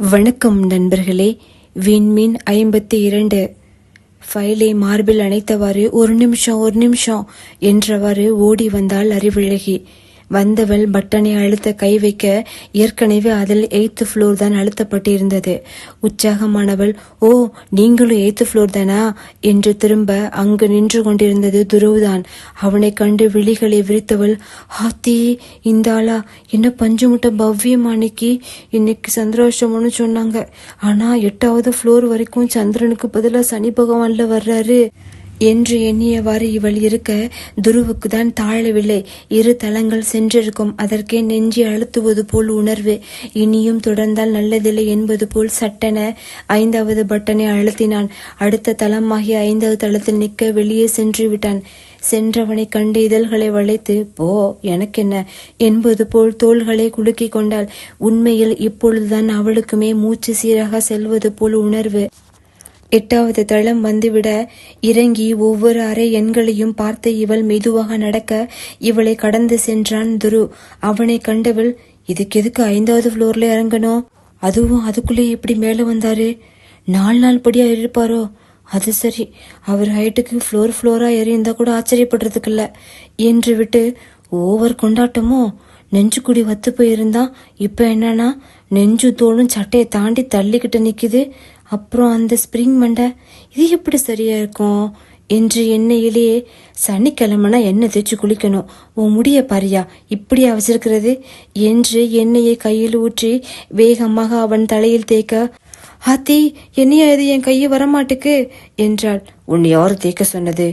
வணக்கம் நண்பர்களே. விண்மீன் ஐம்பத்தி இரண்டு. ஃபைலை மார்பில் அணைத்தவாறு ஒரு நிமிஷம் ஒரு நிமிஷம் என்றவாறு ஓடி வந்தாள் அறிவிழகி வந்தவள் பட்டனை அழுத்த கை வைக்க ஏற்கனவே அதில் எய்த்து ஃப்ளோர் தான் அழுத்தப்பட்டிருந்தது. உற்சாகமானவள் ஓ நீங்களும் எய்த்து ஃப்ளோர் தானா? என்று திரும்ப அங்கு நின்று கொண்டிருந்தது துருவுதான். அவனை கண்டு விழிகளை விரித்தவள் ஹாத்தி இந்த ஆளா? என்ன பஞ்சு முட்டை பவ்யம் அன்னைக்கு? இன்னைக்கு சந்திராஷ்டமம்னு சொன்னாங்க. ஆனா எட்டாவது ஃப்ளோர் வரைக்கும் சந்திரனுக்கு பதிலாக சனி பகவான்ல வர்றாரு. என்று எண்ணியவாறு இவள் இருக்க துருவுக்கு தான் தாழவில்லை. இரு தளங்கள் சென்றிருக்கும். அதற்கே நெஞ்சி அழுத்துவது போல் உணர்வு. இனியும் தொடர்ந்தால் நல்லதில்லை என்பது போல் சட்டென ஐந்தாவது பட்டனை அழுத்தினான். அடுத்த தளமாகிய ஐந்தாவது தளத்தில் நிற்க வெளியே சென்று விட்டான். சென்றவனை கண்டு இதழ்களை வளைத்து போ எனக்கென்ன? என்பது போல் தோள்களை குலுக்கிக் கொண்டாள். உண்மையில் இப்பொழுதுதான் அவளுக்குமே மூச்சு சீராக செல்வது போல் உணர்வு. எட்டாவது தளம் வந்துவிட இறங்கி ஒவ்வொரு அறை எண்களையும் பார்த்து இவள் மெதுவாக நடக்க இவளை கடந்து சென்றான் துரு. அவனை கண்டவள் இதுக்கு எதுக்கு ஐந்தாவது ஃப்ளோர்ல இறங்கணும்? அதுவும் அதுக்குள்ளே எப்படி மேலே வந்தாரு? நாலு நாள் படியா இருப்பாரோ? அது சரி அவர் ஹைட்டுக்கு ஃப்ளோர் ஃப்ளோரா ஏறி இருந்தா கூட ஆச்சரியப்படுறதுக்கு இல்ல என்று விட்டு ஓவர் கொண்டாட்டமோ? நெஞ்சுக்குடி வத்து போயிருந்தா இப்ப என்னன்னா நெஞ்சு தோளும் சட்டையை தாண்டி தள்ளிக்கிட்டு நிக்குது. அப்புறம் அந்த ஸ்ப்ரிங் மண்டை இது எப்படி சரியா இருக்கும்? என்று எண்ணெயிலேயே சனிக்கிழமைனா எண்ணெய் தேய்ச்சி குளிக்கணும். உன் முடிய பாரியா இப்படியா வச்சிருக்கிறது என்று எண்ணெயை கையில் ஊற்றி வேகமாக அவன் தலையில் தேய்க்க ஹாத்தி என்னையா இது? என் கையை வரமாட்டுக்கு? என்றாள். உன்னை யார் தேய்க்க சொன்னது?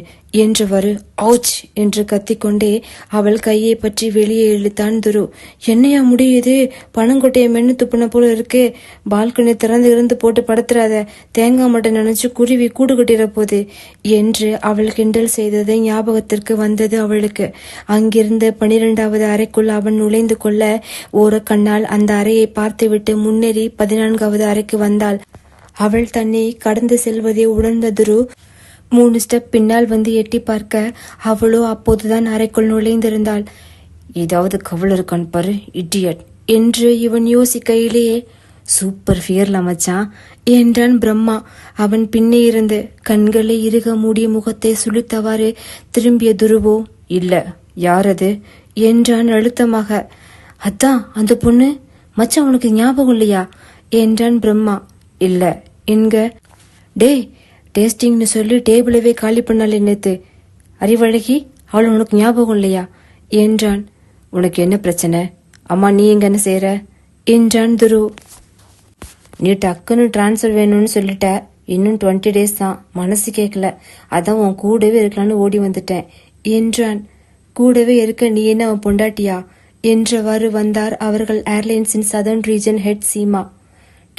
என்றவாறு ஆச் என்று கத்திக்கொண்டே அவள் கையை பற்றி வெளியே இழுத்தான் துரு. என்னையா முடியுது பணங்கொட்டையை மென்னு துப்புன போல இருக்கு. பால்கனி திறந்து இருந்து போட்டு படுத்துறாத. தேங்காய் மட்டும் நினைச்சு குருவி கூடு கட்டிட போகுது என்று அவள் கிண்டல் செய்தது ஞாபகத்திற்கு வந்தது அவளுக்கு. அங்கிருந்த பனிரெண்டாவது அறைக்குள் அவன் நுழைந்து கொள்ள ஓர கண்ணால் அந்த அறையை பார்த்துவிட்டு முன்னேறி பதினான்காவது அறைக்கு வந்தாள். அவள் தன்னை கடந்து செல்வதை உணர்ந்த துரு மூணு ஸ்டெப் பின்னால் வந்து எட்டி பார்க்க அவளோ அப்போதுதான் அறைக்குள் நுழைந்திருந்தாள். ஏதாவது கவலை இருக்கான் பாரு இடியட் என்று இவன் யோசிக்கையிலேயே சூப்பர் ஃபியர்ல மச்சான் என்றான் பிரம்மா. அவன் பின்னே இருந்து கண்களை இறுக மூடிய முகத்தை சுழித்தவாறு திரும்பிய துருவோ? இல்ல யார் அது? என்றான் அழுத்தமாக. அதான் அந்த பொண்ணு? மச்சான் உனக்கு ஞாபகம் இல்லையா? என்றான் பிரம்மா. இல்ல என்க டேய் டேஸ்டிங்னு சொல்லி டேபிளவே காலி பண்ணாலே நேத்து. அறிவழகி அவள் உனக்கு ஞாபகம் இல்லையா? என்றான். உனக்கு என்ன பிரச்சனை? அம்மா நீ எங்க என்ன செய்யற என்றான் துரு. நீ டக்குன்னு டிரான்ஸ்ஃபர் வேணும்னு சொல்லிட்ட. இன்னும் டுவெண்ட்டி டேஸ் தான். மனசு கேட்கல அதான் உன் கூடவே இருக்கலாம்னு ஓடி வந்துட்டேன். என்றான். கூடவே இருக்க நீ என்ன அவன் பொண்டாட்டியா? என்றவாறு வந்தார் அவர்கள் ஏர்லைன்ஸின் சதர்ன் ரீஜன் ஹெட் சீமா.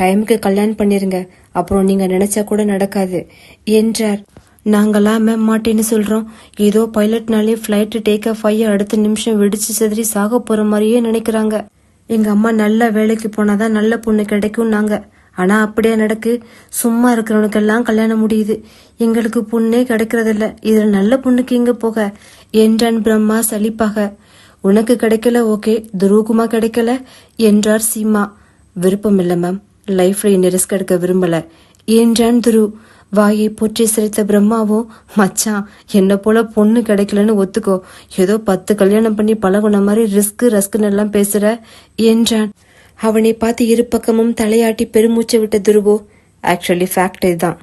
டைமுக்கு கல்யாணம் பண்ணிருங்க. அப்புறம் நீங்க நினைச்சா கூட நடக்காது. என்றார். நாங்களாம் மேம் மாட்டேன்னு சொல்றோம். ஏதோ பைலட்னாலே ஃப்ளைட்டு டேக் ஆஃப் ஆகி அடுத்த நிமிஷம் வெடிச்சு செதறி சாக போற மாதிரியே நினைக்கிறாங்க. எங்க அம்மா நல்ல வேலைக்கு போனாதான் நல்ல பொண்ணு கிடைக்கும் நாங்க. ஆனா அப்படியே நடக்கு? சும்மா இருக்கிறவனுக்கெல்லாம் கல்யாணம் முடியுது. எங்களுக்கு பொண்ணே கிடைக்கிறதில்ல. இதுல நல்ல பொண்ணுக்கு எங்க போக? என்றான் பிரம்மா சலிப்பாக. உனக்கு கிடைக்கல ஓகே. துருவுக்குமா கிடைக்கல? என்றார் சீமா. விருப்பம் இல்ல மேம். லைஃப்ல என்ன ரிஸ்க் எடுக்க விரும்பல. என்றான் துரு? வாயை போற்றி சிரித்த பிரம்மாவோ மச்சான் என்ன போல பொண்ணு கிடைக்கலன்னு ஒத்துக்கோ. ஏதோ பத்து கல்யாணம் பண்ணி பழகுன மாதிரி ரிஸ்க் ரஸ்க்னு எல்லாம் பேசுற? என்றான் அவனை பார்த்து இரு பக்கமும் தலையாட்டி பெருமூச்சை விட்ட துருவோ? ஆக்சுவலி ஃபேக்ட் இதுதான்.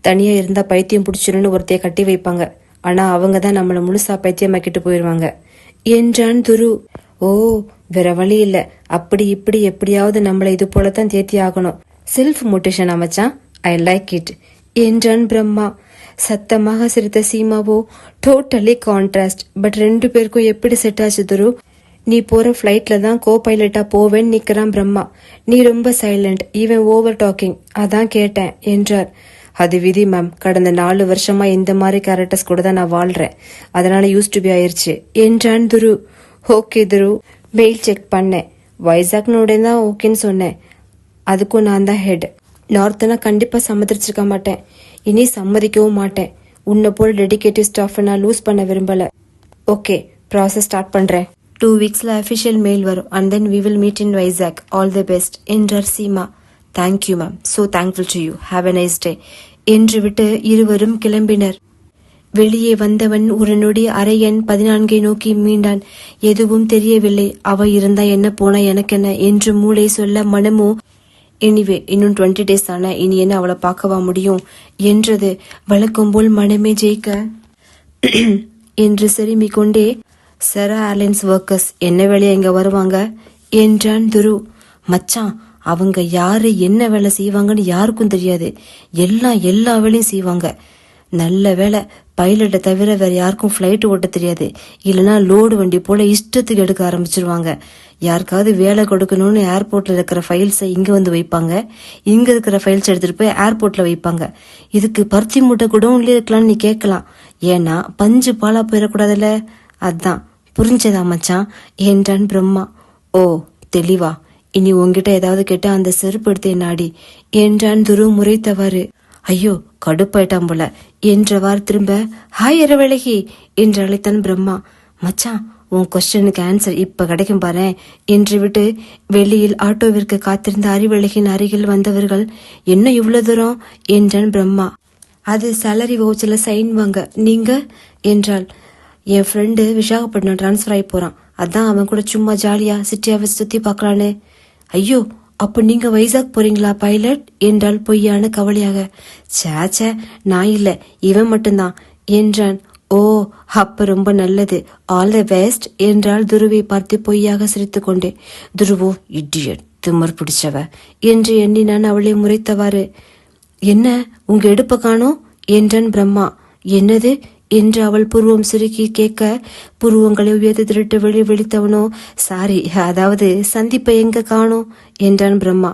தனியா இருந்தா பைத்தியம் பிடிச்சிருன்னு ஒருத்தைய கட்டி வைப்பாங்க. ஆனா அவங்க தான் நம்மள முழுசா பைத்தியமாக்கிட்டு போயிருவாங்க. என்றான் துரு? ஓ வேற வழி இல்ல. அப்படி இப்படி எப்படியாவது நம்மள இது போலத்தான் தேத்தி ஆகணும். செல்ஃப் மோட்டிவேஷன் அமைச்சான் ஐ லைக் இட் என்றான் பிரம்மா. சத்தமாக சிரித்த சீமாவோ டோட்டலி கான்ட்ராஸ்ட் பட் ரெண்டு பேருக்கும் எப்படி செட் ஆச்சு துரு? நீ போற ஃப்ளைட்ல தான் கோ பைலட்டா போவேன்னு நிக்கிறான் பிரம்மா. நீ ரொம்ப சைலண்ட் ஈவன் ஓவர் டாக்கிங் அதான் கேட்டேன் என்றார். அது விதி மேம் கடந்த நாலு வருஷமா இந்த மாதிரி கேரக்டர்ஸ் கூட தான் நான் வாழ்றேன். அதனால யூஸ் டு பி ஆயிருச்சு என்றான் துரு. ஓகே துரு. மெயில் செக் பண்ணேன். வைசாக்னோட தான் ஓகேன்னு சொன்னேன். அதுக்கும் நான் தான் ஹெட் நார்த்தனா கண்டிப்பாக சம்மதிச்சிருக்க மாட்டேன். இனி சம்மதிக்கவும் மாட்டேன். உன்னை போல் டெடிகேட்டிவ் ஸ்டாஃப் நான் லூஸ் பண்ண விரும்பல. ஓகே ப்ராசஸ் ஸ்டார்ட் பண்ணுறேன் டூ வீக்ஸில் அஃபிஷியல் மெயில் வரும். And then we will meet in Vizag all the best என்றார் Seema thank you ma'am so thankful to you have a nice day என்று விட்டு இருவரும் கிளம்பினர். வெளியே வந்தவன் ஒரு நொடி அரையன் பதினான்கை நோக்கி மீண்டான். எதுவும் தெரியவில்லை. அவ இருந்தா என்ன போனா எனக்கென்ன என்று மூளை சொல்ல மனமோ எனிவே இன்னும் டுவெண்ட்டி டேஸ் தானே. இனி என்ன அவளை பார்க்கவா முடியும்? என்றது. வழக்கம் போல் மனமே ஜெயிக்க என்று செருமிக் கொண்டே செரா ஏர்லைன்ஸ் ஒர்க்கர்ஸ் என்ன வேலையை இங்க வருவாங்க? என்றான் துரு. மச்சான் அவங்க யாரு என்ன வேலை செய்வாங்கன்னு யாருக்கும் தெரியாது. எல்லாம் எல்லா வேலையும் செய்வாங்க. நல்ல வேலை பைலட்டை தவிர வேற யாருக்கும் ஃப்ளைட் ஓட்ட தெரியாது. இல்லைன்னா லோடு வண்டி போல இஷ்டத்துக்கு எடுக்க ஆரம்பிச்சிருவாங்க. யாருக்காவது வேலை கொடுக்கணும்னு ஏர்போர்ட்ல இருக்கிற ஃபைல்ஸை இங்க வந்து வைப்பாங்க. இங்க இருக்கிற ஃபைல்ஸ் எடுத்துட்டு போய் ஏர்போர்ட்ல வைப்பாங்க. இதுக்கு பருத்தி மூட்டை குடோன்லயே இருக்கலாம்னு நீ கேட்கலாம். ஏன்னா பஞ்சு பாலா போயிடக்கூடாதுல்ல? அதான். புரிஞ்சதா மச்சான்? என்றான் பிரம்மா. ஓ தெளிவா. இனி உங்ககிட்ட ஏதாவது கேட்டா அந்த செருப்பு எடுத்தே நாடி என்றான் துரு முறைத்தவாறு ஐயோ கடுப்பாயிட்டான் போல. என்றவாறு திரும்ப ஹாய் இரவழகி என்று அழைத்தான் பிரம்மா. மச்சான் உன் கொஸ்டினுக்கு ஆன்சர் இப்ப கிடைக்கும் பாரு என்று விட்டு வெளியில் ஆட்டோவிற்கு காத்திருந்த அறிவழகின் அருகில் வந்தவர்கள் என்ன இவ்வளவு தூரம்? என்றான் பிரம்மா. அது சேலரி வவுச்சர்ல சைன் வாங்க. நீங்க? என்றாள். என் ஃப்ரெண்டு விசாகப்பட்டினம் ட்ரான்ஸ்ஃபர் ஆகி போறான். அதான் அவன் கூட சும்மா ஜாலியா சிட்டியாவை சுத்தி பார்க்கலான்னு. ஐயோ அப்ப நீங்க வைசாக் போறீங்களா பைலட்? என்றால் பொய்யான கவலையாக. சேச்ச நான் இல்ல இவன் மட்டும்தான் என்றான். ஓ அப்ப ரொம்ப நல்லது ஆல் த பெஸ்ட் என்றால் துருவை பார்த்து பொய்யாக சிரித்து கொண்டே. துருவோ இடியட் திமர் பிடிச்சவ என்று எண்ணினான் அவளை முறைத்தவாறு. என்ன உங்க எடுப்ப காணோம்? என்றான் பிரம்மா. என்னது? என்று அவள் புருவம் சுருக்கி கேட்க புருவங்களை உயர்த்து திருட்டு வெளி விழித்தவனோ சாரி அதாவது சந்திப்பை எங்க காணோம்? என்றான் பிரம்மா.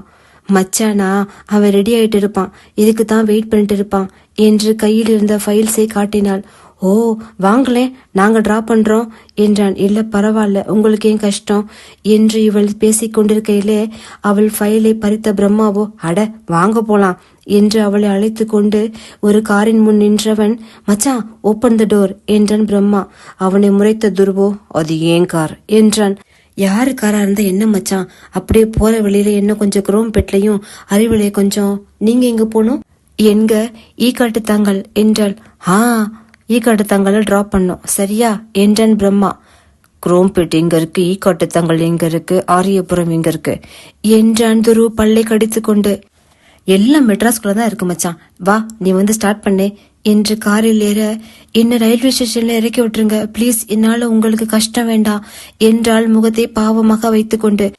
மச்சானா அவன் ரெடி ஆயிட்டு இருப்பான். இதுக்கு தான் வெயிட் பண்ணிட்டு இருப்பான் என்று கையில் இருந்த ஃபைல்ஸை காட்டினாள். ஓ வாங்களேன் நாங்கள் ட்ரா பண்ணுறோம் என்றான். இல்லை பரவாயில்ல உங்களுக்கு ஏன் கஷ்டம்? என்று இவள் பேசிக்கொண்டிருக்கையிலே அவள் ஃபைலை பறித்த பிரம்மாவோ அட வாங்க போலாம் என்று அவளை அழைத்து கொண்டு ஒரு காரின் முன் நின்றவன் மச்சான் ஓப்பன் த டோர் என்றான் பிரம்மா. அவனை முறைத்த துருவோ அது ஏன் கார்? என்றான். யாரு காரா இருந்தா என்ன மச்சான் அப்படியே போற வழியில என்ன கொஞ்சம் குரோம் பெட்லையும் அறிவிலையை கொஞ்சம் நீங்க எங்க போகணும் எங்க ஈ காட்டு தாங்கள் என்றாள். ஆ ஈ காட்டு தாங்களை டிராப் பண்ணோம் சரியா? என்றான் பிரம்மா. குரோம்பேட் எங்க இருக்கு? ஈ காட்டு தாங்கள் எங்க இருக்கு? ஆரியபுரம் எங்க இருக்கு? என்றான் துரு பல்லை கடித்து கொண்டு எல்லாம் மெட்ராஸ்குள்ள தான் இருக்கு மச்சான். வா நீ வந்து ஸ்டார்ட் பண்ணு. என்று காரில் ஏற என்ன ரயில்வே ஸ்டேஷன்ல இறக்கி விட்டுருங்க. ப்ளீஸ் என்னால உங்களுக்கு கஷ்டம் வேண்டாம். என்றால் முகத்தை பாவமாக வைத்துக்கொண்டு.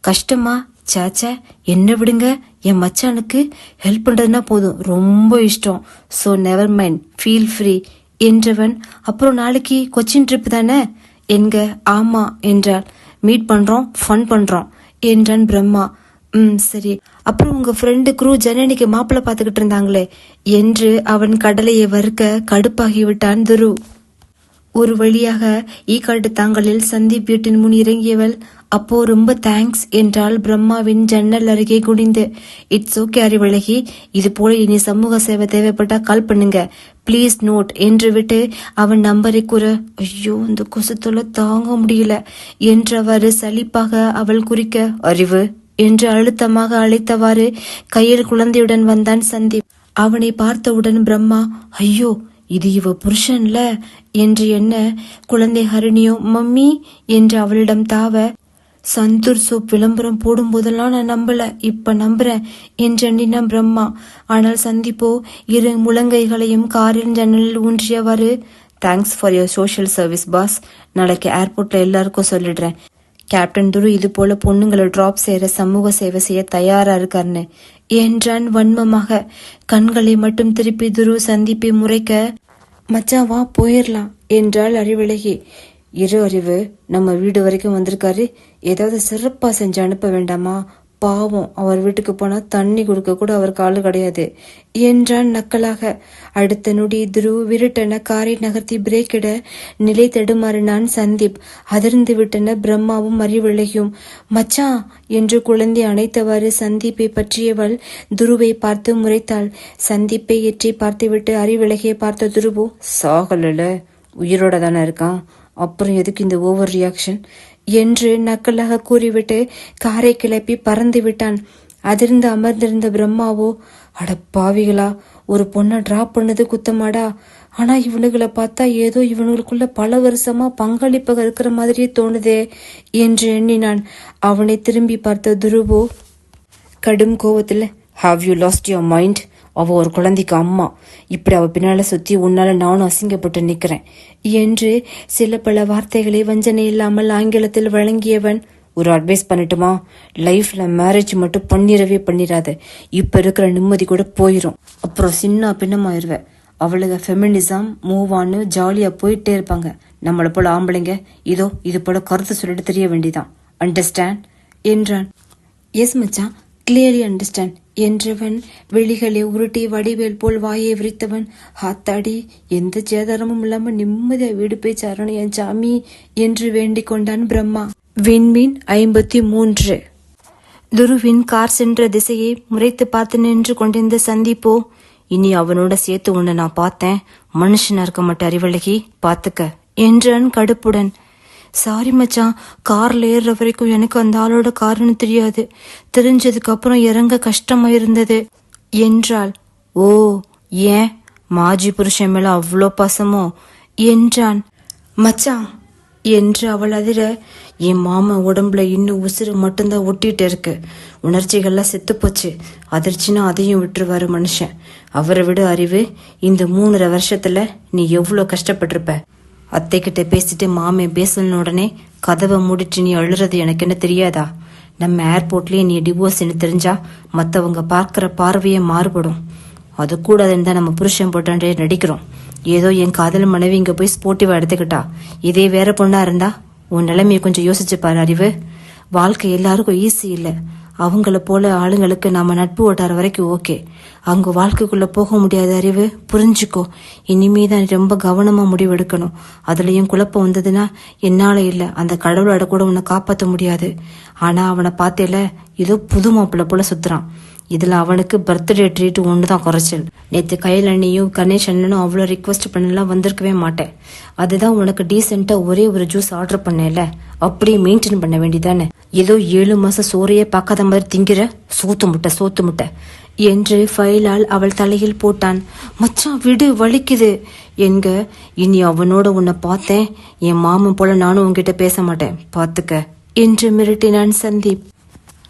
கஷ்டமா? சேச்சே என்ன விடுங்க? என் மச்சானுக்கு ஹெல்ப் பண்றதுனா போதும். ரொம்ப இஷ்டம். So never mind feel free என்றவன் அப்புறம் நாளைக்கு கொச்சின் ட்ரிப் தானே? என்க ஆமா என்றாள். மீட் பண்றோம். ஃபன் பண்றோம் என்றான் பிரம்மா. ம் சரி. அப்புறம் உங்க ஃப்ரெண்டு குரூ ஜனனிக்கு மாப்பிள்ள பார்த்துக்கிட்டு இருந்தாங்களே. என்று அவன் கடலையை வறுக்க கடுப்பாகி விட்டான் துரு. ஒரு வழியாக ஈக்காட்டு தாங்களில் சந்தீப் வீட்டின் முன் இறங்கியவள் அப்போ ரொம்ப தேங்க்ஸ் என்றால் பிரம்மாவின் ஜன்னல் அருகே குனிந்து. இட்ஸ் ஓகே அறிவழகி இது போல இனி சமூக சேவை தேவைப்பட்டா கால் பண்ணுங்க. ப்ளீஸ் நோட் என்று விட்டு அவன் நம்பரை கூற ஐயோ இந்த கொசுத்தொலை தாங்க முடியல என்றவாறு சலிப்பாக அவள் குறிக்க அறிவு என்று அழுத்தமாக அழைத்தவாறு கையில் குழந்தையுடன் வந்தான் சந்தீப். அவனை பார்த்தவுடன் பிரம்மா ஐயோ இது இவ புருஷன்ல? என்று என்ன குழந்தை ஹரிணியோ மம்மி என்று அவளிடம் தாவ சந்தூர் சோப் விளம்பரம் போடும் போதெல்லாம் நான் நம்பல இப்ப நம்புறேன் என்று எண்ணினான் பிரம்மா. ஆனால் சந்திப்போ இரு முழங்கைகளையும் காரின் ஜன்னலில் ஊன்றியவாறு thanks for your social service boss நாளைக்கு ஏர்போர்ட்ல எல்லாருக்கும் சொல்லிடுறேன். கேப்டன் துரு இது போல பொண்ணுங்களை டிராப் செய்யற சமூக சேவை செய்ய தயாரா இருக்காருன்னு. என்றான் வன்மமாக. கண்களை மட்டும் திருப்பி துரு சந்திப்பை முறைக்க மச்சான் வா போயிடலாம் என்றாள் அறிவிலகி இரு அறிவு நம்ம வீடு வரைக்கும் வந்திருக்காரு. ஏதாவது சிறப்பா செஞ்சு அனுப்ப வேண்டாமா? பாவம் அவர் வீட்டுக்கு போனா தண்ணி கொடுக்க கூட அவர் காலு கிடையாது. என்றான் நக்கலாக. அடுத்த நொடி துருவ் விருட்டென காரை நகர்த்தி பிரேக்கிட நிலை தடுமாறினான் சந்தீப். அதிர்ந்து விட்டன பிரம்மாவும் அறிவிழையும் மச்சான் என்று குழந்தை அணைத்தவாறு சந்தீப்பை பற்றியவள் துருவை பார்த்து முறைத்தாள். சந்தீப்பை எற்றி பார்த்துவிட்டு அறிவிலகியை பார்த்த துருவோ சாகலல உயிரோட தானே இருக்கான். அப்புறம் எதுக்கு இந்த ஓவர் ரியாக்ஷன் என்று நக்கலாக கூறிவிட்டு காரை கிளப்பி பறந்து விட்டான். அதிர்ந்து அமர்ந்திருந்த பிரம்மாவோ அட பாவிகளா ஒரு பொண்ணை டிராப் பண்ணது குத்தமாடா? ஆனா இவனுங்களை பார்த்தா ஏதோ இவனுங்களுக்குள்ள பல வருஷமா பங்களிப்பாக இருக்கிற மாதிரியே தோணுதே என்று எண்ணினான். அவனை திரும்பி பார்த்த துருவோ கடும் கோவத்தில் have you lost your mind அவள் ஒரு குழந்தைக்கு அம்மா. இப்படி அவள் பின்னால் சுற்றி உன்னால் நானும் அசிங்கப்பட்டு நிற்கிறேன் என்று சில பல வார்த்தைகளை வஞ்சனை இல்லாமல் ஆங்கிலத்தில் வழங்கியவன் ஒரு அட்வைஸ் பண்ணட்டுமா? லைஃப்ல மேரேஜ் மட்டும் பண்ணிடவே பண்ணிடாத. இப்ப இருக்கிற நிம்மதி கூட போயிடும் அப்புறம் சின்ன பின்னமாயிருவேன் அவளுக்கு ஃபெமினிசம் மூவ் ஆன்னு ஜாலியா போயிட்டே இருப்பாங்க. நம்மள போல ஆம்பளைங்க இதோ இது போல கருத்து சொல்லிட்டு தெரிய வேண்டிதான். அண்டர்ஸ்டாண்ட் என்றான். எஸ் மச்சான். கிளியர்லி அண்டர்ஸ்டாண்ட் என்றவன் வெளிகளை உருட்டி வடிவேல் போல் வாயை விரித்தவன் ஹாத்தாடி எந்த சேதாரமும் இல்லாம நிம்மதியா வீடு போய் சாரணும் என் சாமி என்று வேண்டிக் கொண்டான் பிரம்மா. விண்மீன் ஐம்பத்தி மூன்று துருவின் கார் சென்ற திசையை முறைத்து பார்த்து நின்று கொண்டிருந்த சந்திப்போ இனி அவனோட சேர்த்து உன்னை நான் பார்த்தேன். மனுஷனா இருக்க மாட்டே அறிவழகி பாத்துக்க என்றான் கடுப்புடன். சாரி மச்சான் கார்ல ஏறுற வரைக்கும் எனக்கு அந்த ஆளோட காரணம் தெரியாது. தெரிஞ்சதுக்கு அப்புறம் இறங்க கஷ்டமாக இருந்தது என்றாள். ஓ ஏன்? மாஜி புருஷன் மேல அவ்வளோ பாசமோ? என்றான். மச்சான் என்று அவள் அதிர என் மாமன் உடம்புல இன்னும் உசுறு மட்டும்தான் ஒட்டிட்டு இருக்கு. உணர்ச்சிகள்லாம் செத்து போச்சு அதிர்ச்சினா அதையும் விட்டுருவாரு மனுஷன். அவரை விட அறிவு இந்த மூணரை வருஷத்துல நீ எவ்வளோ கஷ்டப்பட்டிருப்ப. அத்தைக்கிட்ட பேசிட்டு மாமே பேசலன உடனே கதவை மூடிட்டு நீ அழுறது எனக்கு என்ன தெரியாதா? நம்ம ஏர்போர்ட்லயே நீ டிவோர்ஸ்னு தெரிஞ்சா மத்தவங்க பார்க்கிற பார்வையே மாறுபடும். அது கூடாதுன்னு தான் நம்ம புருஷன் போட்டாண்டே நடிக்கிறோம். ஏதோ என் காதல் மனைவி இங்க போய் ஸ்போர்ட்டிவா எடுத்துக்கிட்டா. இதே வேற பொண்ணா இருந்தா உன் நிலைமையை கொஞ்சம் யோசிச்சு பாரு அறிவு. வாழ்க்கை எல்லாருக்கும் ஈஸி இல்லை. அவங்கள போல ஆளுங்களுக்கு நாம நட்பு ஓட்டார வரைக்கும் ஓகே. அவங்க வாழ்க்கைக்குள்ள போக முடியாத அறிவு புரிஞ்சுக்கோ. இனிமே தான் ரொம்ப கவனமா முடிவெடுக்கணும். அதுலயும் குழப்பம் வந்ததுன்னா என்னால இல்ல அந்த கடவுளோட கூட உன்னை காப்பாற்ற முடியாது. ஆனா அவனை பார்த்தேல ஏதோ புது மாப்பிள்ள போல சுத்துறான். இதுல அவனுக்கு பர்த்டே ட்ரீட் ஒன்று தான் குறைச்சல். நேற்று கையில் அண்ணியும் கணேஷ் அண்ணனும் அவ்வளோ ரிக்வஸ்ட் பண்ணலாம் வந்திருக்கவே மாட்டேன். அதுதான் உனக்கு டீசெண்டா ஒரே ஒரு ஜூஸ் ஆர்டர் பண்ணல. அப்படியே மெயின்டைன் பண்ண வேண்டியதானே? ஏதோ ஏழு மாசம் சோறையே பார்க்காத மாதிரி திங்கிற? சோத்து முட்டை சோத்து முட்டை. என்று ஃபைலால் அவள் தலையில் போட்டான். மச்சான் விடு வலிக்குது. என்க இனி அவனோட உன்னை பார்த்தேன். என் மாமன் போல நானும் உன்கிட்ட பேச மாட்டேன். பார்த்துக்க என்று மிரட்டினான் சந்தீப்.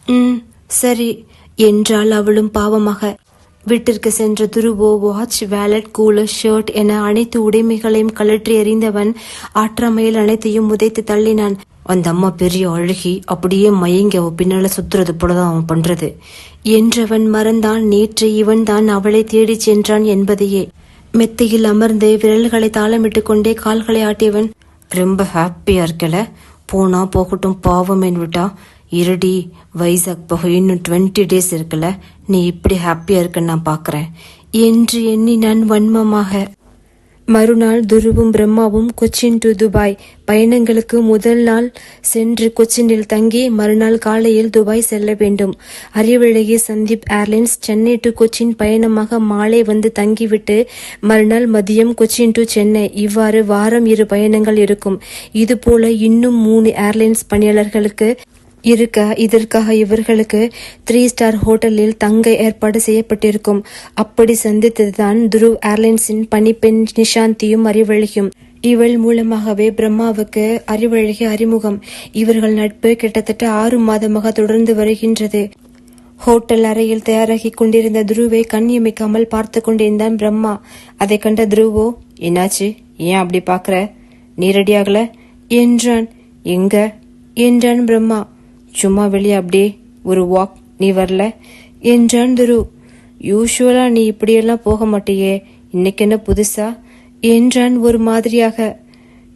ம் சரி. என்றாள் அவளும் பாவமாக. வீட்டிற்கு சென்ற துருவோ வாட்ச் வேலட் கூலர் ஷர்ட் என அனைத்து உடைமைகளையும் கழற்றி எறிந்தவன் ஆற்றாமையில் அனைத்தையும் உதைத்து தள்ளினான். அந்த அம்மா பெரிய அழுகி அப்படியே மயங்கி அவ பின்னால சுத்துறது போலதான் அவன் பண்றது என்றவன் மறந்தான். நேற்று இவன் தான் அவளை தேடிச் சென்றான் என்பதையே. மெத்தையில் அமர்ந்து விரல்களை தாளமிட்டு கொண்டே கால்களை ஆட்டியவன் ரொம்ப ஹாப்பியா இருக்கல. போனா போகட்டும் பாவம் விட்டா. இருடி வைசாக் போக இன்னும் டுவெண்ட்டி டேஸ் இருக்குல்ல? நீ இப்படி ஹாப்பியா இருக்குன்னு நான் பாக்குறேன். என்று எண்ணி நான் வன்மமாக. மறுநாள் துருவும் பிரம்மாவும் கொச்சின் டு துபாய் பயணங்களுக்கு முதல் நாள் சென்று கொச்சினில் தங்கி மறுநாள் காலையில் துபாய் செல்ல வேண்டும். அறிவழகி சந்தீப் ஏர்லைன்ஸ் சென்னை டு கொச்சின் பயணமாக மாலை வந்து தங்கிவிட்டு மறுநாள் மதியம் கொச்சின் டு சென்னை. இவ்வாறு வாரம் இரு பயணங்கள் இருக்கும். இதுபோல இன்னும் மூணு ஏர்லைன்ஸ் பணியாளர்களுக்கு இருக்க இதற்காக இவர்களுக்கு த்ரீ ஸ்டார் ஹோட்டலில் தங்க ஏற்பாடு செய்யப்பட்டிருக்கும். அப்படி சந்தித்ததுதான் துருவ் ஏர்லைன்ஸின் பணிப்பெண் நிஷாந்தியும் அறிவழகியும் இவள் மூலமாகவே பிரம்மாவுக்கு அறிவழகி அறிமுகம். இவர்கள் நட்பு கிட்டத்தட்ட ஆறு மாதமாக தொடர்ந்து வருகின்றது. ஹோட்டல் அறையில் தயாராகி கொண்டிருந்த துருவை கண் இமைக்காமல் பார்த்து கொண்டிருந்தான் பிரம்மா. அதை கண்ட துருவோ என்னாச்சு? ஏன் அப்படி பாக்குற நீ ரெடியாகல என்றான். எங்க? என்றான் பிரம்மா. சும்மா வெளியே அப்படியே ஒரு வாக் நீ வரல. என்றான் துரு யூஸ்வலா நீ இப்படியெல்லாம் போக மாட்டியே. இன்னைக்கு என்ன புதுசா? என்றான் ஒரு மாதிரியாக?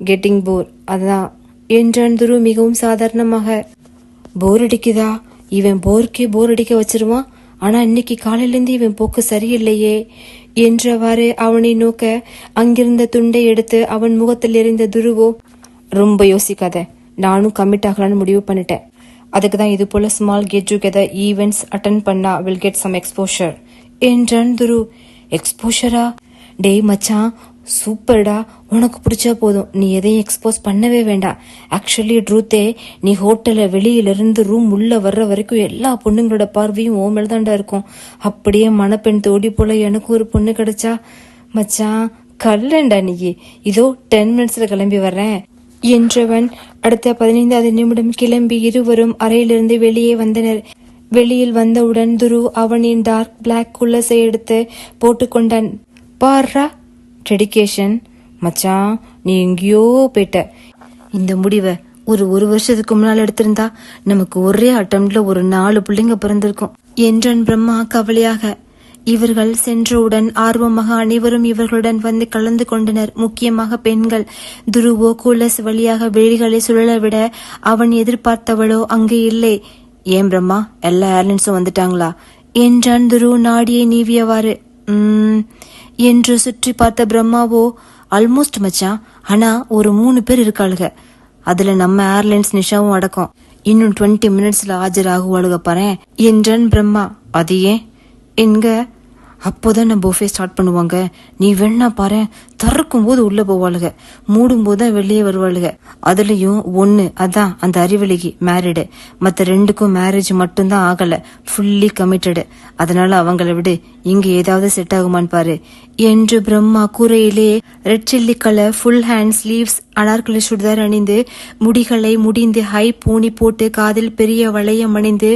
கெட்டிங் போர் அதான். என்றான் துரு மிகவும் சாதாரணமாக? போர் அடிக்குதா? இவன் போருக்கே போர் அடிக்க வச்சிருவான். ஆனா இன்னைக்கு காலையிலேருந்து இவன் போக்கு சரியில்லையே. என்றவாறு அவனை நோக்க அங்கிருந்த துண்டை எடுத்து அவன் முகத்தில் எறிந்த துருவோ ரொம்ப யோசிக்காத. நானும் கம்மிட் ஆகலான்னு முடிவு பண்ணிட்டேன். அதுக்கு தான் இது போல small get together events attend பண்ணா வில் கெட் சம் எக்ஸ்போஷர் என்றான் துரு? எக்ஸ்போஷரா டேய் மச்சான் சூப்பர்டா உனக்கு பிடிச்சா போதும். நீ எதையும் எக்ஸ்போஸ் பண்ணவே வேண்டாம். ஆக்சுவலி ட்ரூத்தே நீ ஹோட்டலில் வெளியிலிருந்து ரூம் உள்ள வர்ற வரைக்கும் எல்லா பொண்ணுங்களோட பார்வையும் ஓ மேல இருக்கும். அப்படியே மணப்பெண் தோடி போல எனக்கு ஒரு பொண்ணு கிடைச்சா? மச்சான் கல்லண்டா நீ. இதோ டென் மினிட்ஸ்ல கிளம்பி வர்றேன். என்றவன் அடுத்த பதினைந்தாவது நிமிடம் கிளம்பி இருவரும் அறையிலிருந்து வெளியே வந்தனர். வெளியில் வந்தவுடன் துரு அவனின் டார்க் பிளாக் குள்ளசை எடுத்து போட்டுக்கொண்டான். பாரா டெடிக்கேஷன் மச்சான் நீ எங்கேயோ போயிட்ட. இந்த முடிவை ஒரு ஒரு வருஷத்துக்கு முன்னால் எடுத்திருந்தா நமக்கு ஒரே அட்டம்ல ஒரு நாலு பிள்ளைங்க பிறந்திருக்கும் என்றான் பிரம்மா கவலையாக. இவர்கள் சென்றவுடன் ஆர்வமாக அனைவரும் இவர்களுடன் வந்து கலந்து கொண்டனர். முக்கியமாக பெண்கள். துருவோ கூலஸ் வழியாக வேலிகளை சுழல விட அவன் எதிர்பார்த்தவளோ அங்கே இல்லை. ஏன் பிரம்மா? எல்லா ஏர்லைன்ஸும் வந்துட்டாங்களா? என்றான் துரு நாடியை நீவியவாறு. என்று சுற்றி பார்த்த பிரம்மாவோ ஆல்மோஸ்ட் மச்சான். ஆனா ஒரு மூணு பேர் இருக்காளுக. அதுல நம்ம ஏர்லைன்ஸ் நிஷாவும் அடக்கம். இன்னும் 20 மினிட்ஸ்ல ஆஜராகுவாளுக பாரேன். என்றான் பிரம்மா. அது ஏன்? அப்போதான் நம்ம புஃபே ஸ்டார்ட் பண்ணுவாங்க. நீ வேணா பாரு திறக்கும் போது உள்ளே போவாளுக. மூடும் போது தான் வெளியே வருவாளுக. அதுலேயும் ஒன்று அதான் அந்த அறிவலிகி மேரிடு மற்ற ரெண்டுக்கும் மேரேஜ் மட்டும்தான் ஆகலை. ஃபுல்லி கமிட்டடு அதனால அவங்கள விடு. இங்கு ஏதாவது செட் ஆகுமான்னு பாரு. என்று Brahma கூரையிலே red chilli colour full hand sleeves Anarkali churidar அணிந்து முடிகளை முடிந்து ஹை பூனி போட்டு காதில் பெரிய வளையம் அணிந்து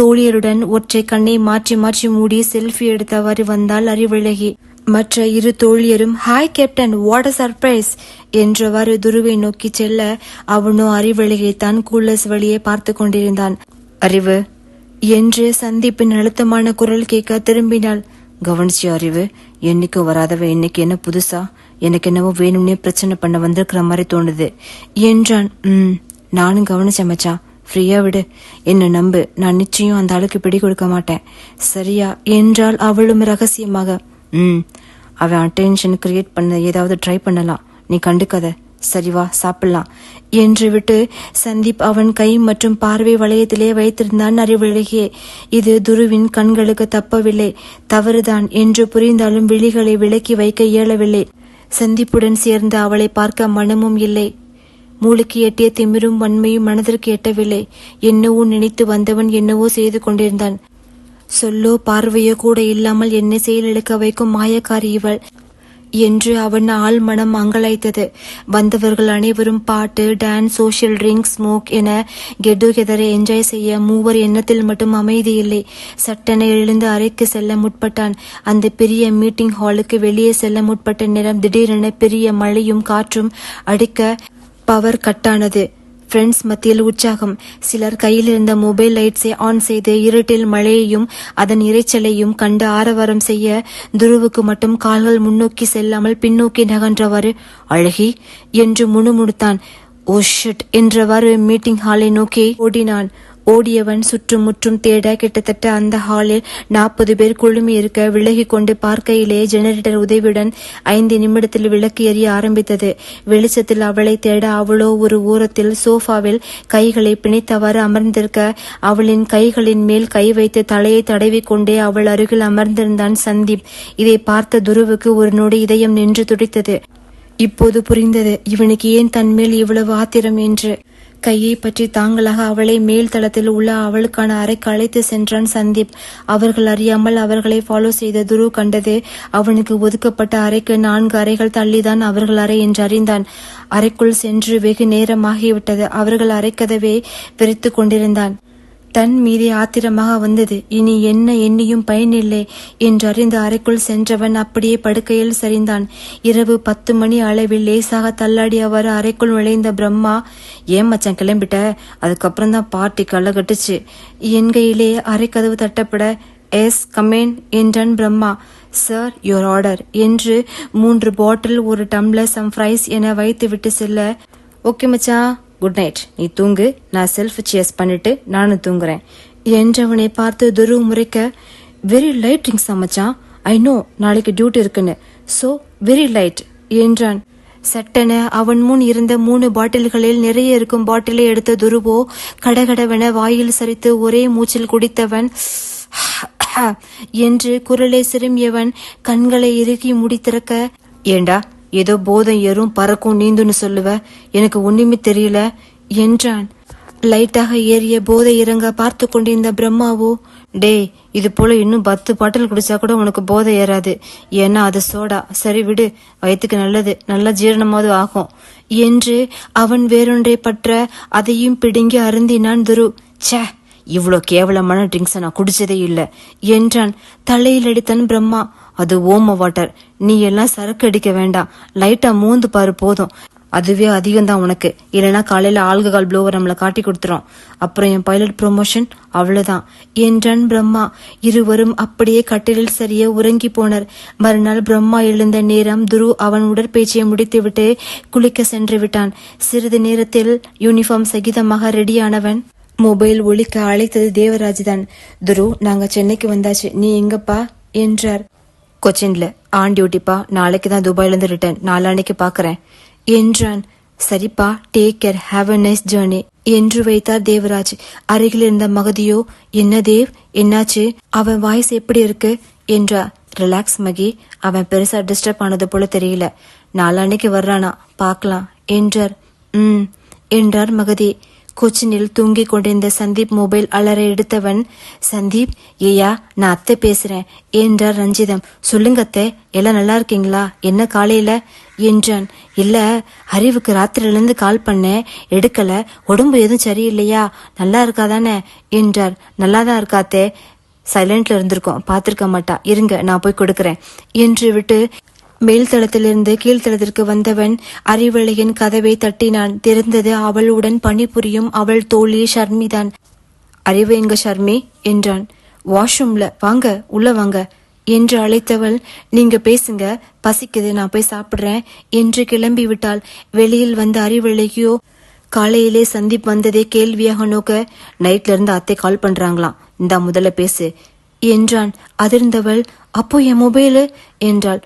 தோழியருடன் ஒற்றை கண்ணை மாற்றி மாற்றி மூடி செல்ஃபி எடுத்தவாறு வந்தால் அறிவிலகி. மற்ற இரு தோழியரும் hi captain what a surprise என்றவாறு துருவை நோக்கி செல்ல அவனோ அறிவழகியை தான் கூலஸ் வழியே பார்த்து கொண்டிருந்தான். அறிவு என்று சந்திப்பின் அழுத்தமான குரல் கேட்க திரும்பினாள். கவனிச்சு அறிவு என்னைக்கும் வராதவ இன்னைக்கு என்ன புதுசா எனக்கு என்னவோ வேணும்னே பிரச்சனை பண்ண வந்திருக்கிற மாதிரி தோணுது என்றான். ம் நானும் கவனிச்சேன் மச்சான் ஃப்ரீயா விடு. என்ன நம்பு. நான் நிச்சயம் அந்த ஆளுக்கு பிடி கொடுக்க மாட்டேன். சரியா என்றால் அவளும் ரகசியமாக. ம் அவன் அட்டென்ஷன் கிரியேட் பண்ண ஏதாவது ட்ரை பண்ணலாம். நீ கண்டுக்காத. சரி வா சாப்பிடலாம். என்று விட்டு சந்தீப் அவன் கை மற்றும் பார்வை வளையத்திலே வைத்திருந்தான் அறிவிழகியே இது துருவின் கண்களுக்கு தப்பவில்லை. தவறுதான் என்று புரிந்தாலும் விழிகளை விலக்கி வைக்க இயலவில்லை. சந்திப்புடன் சேர்ந்து அவளை பார்க்க மனமும் இல்லை. மூளைக்கு எட்டிய திமிரும் வன்மையும் மனதிற்கு எட்டவில்லை. என்னவோ நினைத்து வந்தவன் என்னவோ செய்து கொண்டிருந்தான். சொல்லோ பார்வையோ கூட இல்லாமல் என்னை செயலிழக்க வைக்கும் மாயக்காரி இவள். என்று அவன் ஆள் மனம் அங்கலாய்த்தது வந்தவர்கள் அனைவரும் பாட்டு டான்ஸ் சோஷியல் ட்ரிங்க் ஸ்மோக் என கெட் டுகெதரை என்ஜாய் செய்ய மூவர் எண்ணத்தில் மட்டும் அமைதி இல்லை. சட்டென எழுந்து அறைக்கு செல்ல முற்பட்டான். அந்த பெரிய மீட்டிங் ஹாலுக்கு வெளியே செல்ல முற்பட்ட நேரம் திடீரென பெரிய மழையும் காற்றும் அடிக்க பவர் கட்டானது ஃப்ரெண்ட்ஸ் மத்தியில் உற்சாகம். சிலர் கையில் இருந்த மொபைல் லைட்ஸை ஆன் செய்து இருட்டில் மழையையும் அதன் இரைச்சலையும் கண்டு ஆரவாரம் செய்ய துருவுக்கு மட்டும் கால்கள் முன்னோக்கி செல்லாமல் பின்னோக்கி நகன்றவாறு அழகி! என்று முணுமுணுத்தான். Oh shit! என்றவாறு மீட்டிங் ஹாலை நோக்கி ஓடினான். ஓடியவன் சுற்றுமுற்றும் தேட கிட்டத்தட்ட அந்த ஹாலில் நாற்பது பேர் குழுமி இருக்க விலகி கொண்டு பார்க்கையிலே ஜெனரேட்டர் உதவியுடன் ஐந்து நிமிடத்தில் விளக்கு எரிய ஆரம்பித்தது. வெளிச்சத்தில் அவளை தேட அவளோ ஒரு ஓரத்தில் சோஃபாவில் கைகளை பிணைத்தவாறு அமர்ந்திருக்க அவளின் கைகளின் மேல் கை வைத்து தலையை தடவிக்கொண்டே அவள் அருகில் அமர்ந்திருந்தான் சந்தீப். இதை பார்த்த துருவுக்கு ஒரு நொடி இதயம் நின்று துடித்தது. இப்போது புரிந்தது இவனுக்கு ஏன் தன் மேல் இவ்வளவு ஆத்திரம் என்று? கையை பற்றி தாங்களாக அவளை மேல் தளத்தில் உள்ள அவளுக்கான அறைக்கு அழைத்து சென்றான் சந்தீப். அவர்கள் அறியாமல் அவர்களை ஃபாலோ செய்த துரு கண்டது அவனுக்கு ஒதுக்கப்பட்ட அறைக்கு நான்கு அறைகள் தள்ளிதான் அவர்கள் அறை என்று அறிந்தான். அறைக்குள் சென்று வெகு நேரமாகிவிட்டது. அவர்கள் அறைக்கதவே விரித்துக் கொண்டிருந்தான். தன் மீதே ஆத்திரமாக வந்தது. இனி என்ன எண்ணியும் பயனில்லை என்றறிந்த அறைக்குள் சென்றவன் அப்படியே படுக்கையில் சரிந்தான். இரவு பத்து மணி அளவில் லேசாக தள்ளாடி அவர் அறைக்குள் நுழைந்த பிரம்மா ஏன் மச்சான் கிளம்பிட்ட? அதுக்கப்புறம் தான் பார்ட்டி கள்ள கட்டுச்சு. என் கையிலே அறைக்கதவு தட்டப்பட எஸ் கமேன் என்றான் பிரம்மா. சார் யுவர் ஆர்டர் என்று மூன்று பாட்டில் ஒரு டம்ளர் சம் ஃப்ரைஸ் என வைத்துவிட்டு செல்ல ஓகே மச்சான். குட் நைட் நீ தூங்கு. நான் செல்ஃப் சியர்ஸ் பண்ணிட்டு நானும் தூங்குறேன். என்றவனை பார்த்து துரு முறைக்க வெரி லைட் ட்ரிங்க்ஸ் அமைச்சான் ஐ நோ நாளைக்கு டியூட்டி இருக்குன்னு. சோ வெரி லைட் என்றான். சட்டென அவன் முன் இருந்த மூணு பாட்டில்களில் நிறைய இருக்கும் பாட்டிலை எடுத்த துருவோ கடகடவென வாயில் சரித்து ஒரே மூச்சில் குடித்தவன் என்று குரலை சிறுமியவன் கண்களை இறுகி முடித்திருக்க ஏண்டா ஏதோ போதம் ஏறும் பறக்கும் நீந்துன்னு சொல்லுவ. எனக்கு ஒண்ணுமே தெரியல. என்றான். லைட்டாக ஏறிய போதை இறங்க பார்த்து கொண்டிருந்த பிரம்மாவோ டேய் இது போல இன்னும் பத்து பாட்டில் குடிச்சா கூட உனக்கு போதை ஏறாது. ஏன்னா அது சோடா. சரி விடு. வயிற்றுக்கு நல்லது. நல்லா ஜீரணமாவது ஆகும். என்று அவன் வேறொன்றை பற்ற அதையும் பிடுங்கி அருந்தினான் துரு. ச்சே இவ்வளோ கேவலமான ட்ரிங்க்ஸை நான் குடிச்சதே இல்லை. என்றான். தலையில் அடித்தான் பிரம்மா. அது ஓம வாட்டர் நீ எல்லாம் சரக்கு அடிக்க வேண்டாம். லைட்டா மூந்து பாரு போதும். அதுவே அதிகம்தான் உனக்கு. இல்லைன்னா காலையில ஆல்கஹால் ப்ளோவர் நம்மளை காட்டி கொடுத்துரும். அப்புறம் என் பைலட் ப்ரொமோஷன் அவ்வளவுதான். என்றான் பிரம்மா இருவரும் அப்படியே கட்டிலில் சரிய உறங்கி போனர். மறுநாள் பிரம்மா எழுந்த நேரம் துரு அவன் உடற்பயிற்சியை முடித்துவிட்டு குளிக்க சென்று விட்டான். சிறிது நேரத்தில் யூனிஃபார்ம் சகிதமாக ரெடியானவன் மொபைல் ஒழிக்க அழைத்தது தேவராஜ் தான் துரு நாங்க சென்னைக்கு வந்தாச்சு. நீ எங்கப்பா? என்றார். கொச்சின்ல. ஆன் டியூட்டிப்பா நாளைக்கு தான் துபாயில இருந்து ரிட்டர்ன் நாளான்னைக்கு பாக்குறேன். என்றான். சரிப்பா take care have a nice journey என்று வைத்தார் தேவராஜ். அருகில் இருந்த மகதியோ என்ன தேவ் என்னாச்சு? அவன் வாய்ஸ் எப்படி இருக்கு? என்றா. ரிலாக்ஸ் மகி. அவன் பெருசா டிஸ்டர்ப் ஆனது போல தெரியல. நாளான்னைக்கு வர்றானா? பார்க்கலாம். என்றார். ம். என்றார் மகதி. கொச்சினில் தூங்கிக் கொண்டிருந்த சந்தீப் மொபைல் அலற எடுத்தவன் சந்தீப் ஏயா நான் அத்தை பேசுறேன். என்றார் ரஞ்சிதம். சொல்லுங்க அத்தை எல்லாம் நல்லா இருக்கீங்களா? என்ன காலையில? என்றான். இல்ல அறிவுக்கு ராத்திரிலேருந்து கால் பண்ணேன். எடுக்கல. உடம்பு எதுவும் சரியில்லையா? நல்லா இருக்காதானே என்றார். நல்லாதான் இருக்காத்தே சைலண்ட்ல இருந்திருக்கோம். பார்த்துருக்க மாட்டா. இருங்க நான் போய் கொடுக்கறேன். என்று விட்டு மேல்தளத்திலிருந்து கீழ்த்தளத்திற்கு வந்தவன் அறிவழையின் கதவை தட்டினான். திறந்தது அவளுடன் பணிபுரியும் அவள் தோழி ஷர்மிதான் அறிவு எங்க ஷர்மி? என்றான். வாஷ்ரூம்ல வாங்க உள்ள வாங்க என்று அழைத்தவள் நீங்க பேசுங்க. பசிக்குது நான் போய் சாப்பிடுறேன் என்று கிளம்பி விட்டாள். வெளியில் வந்த அறிவழகியோ காலையிலே சந்திப்பு வந்ததே கேள்வியாக நோக்க நைட்ல இருந்து அத்தை கால் பண்றாங்களாம். இந்தா முதல்ல பேசு என்றான். அதிர்ந்தவள் அப்போ என் மொபைலு? என்றாள்.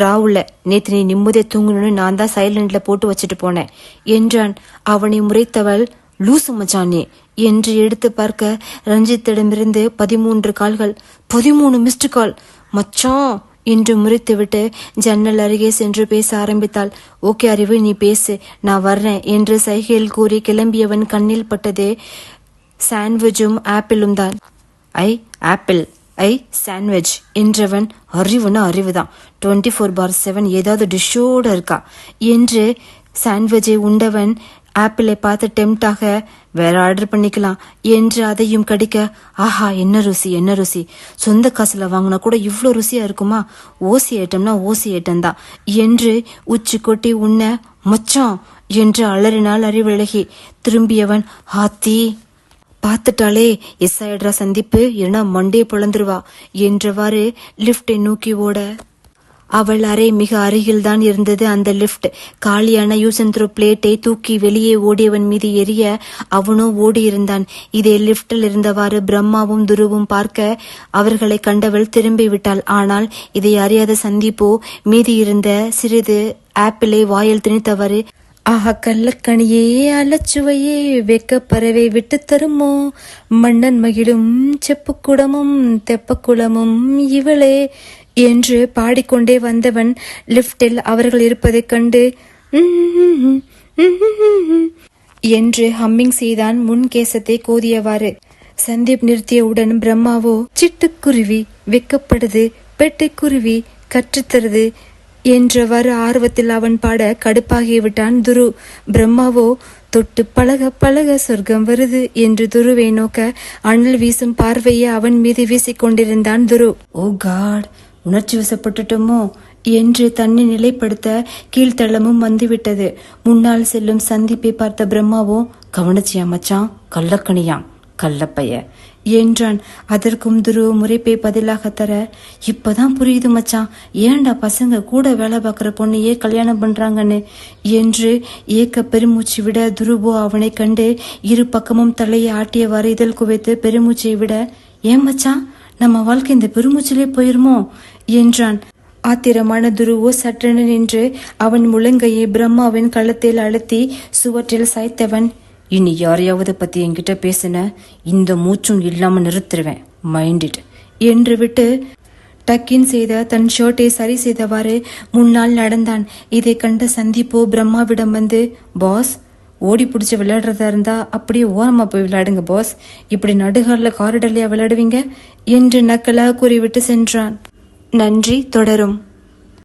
டிராவுல நேத்து நீ நிம்மதியை தூங்கணும்னு நான் தான் சைலண்ட்ல போட்டு வச்சுட்டு போனேன். என்றான். அவனை முறைத்தவள் லூசு மச்சானே. என்று எடுத்து பார்க்க ரஞ்சித்திடமிருந்து பதிமூன்று கால்கள். பதிமூணு மிஸ்டு கால் மச்சான் என்று முறைத்துவிட்டு ஜன்னல் அருகே சென்று பேச ஆரம்பித்தாள். ஓகே அறிவு நீ பேசு. நான் வர்றேன் என்று சைகையில் கூறி கிளம்பியவன் கண்ணில் பட்டது சாண்ட்விச்சும் ஆப்பிளும் தான். ஐ ஆப்பிள் ஐ சாண்ட்விச் என்றவன் அறிவுனா அறிவுதான். டுவெண்ட்டி ஃபோர் பார் செவன் ஏதாவது டிஷ்ஷோட இருக்கா? என்று சாண்ட்விச்சை உண்டவன் ஆப்பிளை பார்த்து டெம்டாக வேற ஆர்டர் பண்ணிக்கலாம். என்று அதையும் கடிக்க ஆஹா என்ன ருசி என்ன ருசி. சொந்த காசில் வாங்கினா கூட இவ்வளோ ருசியாக இருக்குமா? ஓசி ஐட்டம்னா ஓசி ஐட்டம் தான். என்று உச்சி கொட்டி உண்ண மச்சான் என்று அலறினால் அறிவிலகி திரும்பியவன் ஆத்தி பார்த்துட்டாலே எஸ் ஆயிடுறா சந்திப்பு இல்லைன்னா மண்டே பொழந்துருவா என்றவாறு லிப்டை நோக்கி ஓட. அவள் அறை மிக அருகில்தான் இருந்தது. அந்த லிஃப்ட் காலியான யூசந்த்ரோ பிளேட்டை தூக்கி வெளியே ஓடியவன் மீது எரிய அவனோ ஓடியிருந்தான். இதே லிப்டில் இருந்தவாறு பிரம்மாவும் துருவும் பார்க்க அவர்களை கண்டவள் திரும்பி விட்டாள். ஆனால் இதை அறியாத சந்திப்போ மீதி இருந்த சிறிது ஆப்பிளை வாயில் திணித்தவாறு ஆஹா கள்ளக்கணியே அலச்சுவையே வெக்கப்பறவை விட்டு தருமோ மன்னன் மகிழும் செப்புக்குடமும் தெப்பக்குளமும் இவளே என்று பாடிக்கொண்டே வந்தவன் லிப்டில் அவர்கள் இருப்பதைக் கண்டு என்று ஹம்மிங் செய்தான் முன் கேசத்தை கோதியவாறு சந்தீப் நிறுத்தியவுடன் பிரம்மாவோ சிட்டுக்குருவி வெக்கப்படுது பெட்டைக்குருவி கற்றுத்தருது என்றவாறு ஆர்வத்தில் அவன் பாட கடுப்பாகிவிட்டான் துரு. பிரம்மாவோ தொட்டு பழக பழக சொர்க்கம் வருது என்று துருவை நோக்க அனல் வீசும் பார்வையை அவன் மீது வீசிக்கொண்டிருந்தான் துரு. ஓ காட் உணர்ச்சி வசப்பட்டுட்டோமோ என்று தன்னை நிலைப்படுத்த கீழ்த்தளமும் வந்துவிட்டது. முன்னால் செல்லும் சந்திப்பை பார்த்த பிரம்மாவோ கவனிச்சியா மச்சான் கள்ளக்கணியாம் கள்ளப்பைய. என்றான். அதற்கும் துருவ முறைப்பை பதிலாக தர இப்பதான் புரியுது மச்சான். ஏன்டா பசங்க கூட வேலை பார்க்குற பொண்ணையே கல்யாணம் பண்றாங்கன்னு? என்று ஏக்க பெருமூச்சு விட துருவோ அவனை கண்டு இரு பக்கமும் தலையை ஆட்டியவாறு இதழ் குவைத்து பெருமூச்சை விட ஏன் மச்சான்? நம்ம வாழ்க்கை இந்த பெருமூச்சிலே போயிருமோ? என்றான். ஆத்திரமான துருவோ சற்றென நின்று அவன் முழங்கையை பிரம்மாவின் கழுத்தில் அழுத்தி சுவற்றில் சாய்த்தவன் இனி யாரையாவது பத்தி என்கிட்ட பேசின இந்த மூச்சும் இல்லாம நிறுத்திடுவேன் மைண்ட் இட் என்று விட்டு டக்கின் செய்த தன் ஷர்ட்டை சரி செய்தவாறு முன்னால் நடந்தான். இதை கண்ட சந்திப்பு பிரம்மாவிடம் வந்து பாஸ் ஓடி பிடிச்சி விளையாடுறதா இருந்தா அப்படியே ஓரமா போய் விளையாடுங்க பாஸ் இப்படி நடுகாலில் காரிடர்லையா விளையாடுவீங்க? என்று நக்கலாக கூறிவிட்டு சென்றான். நன்றி தொடரும்.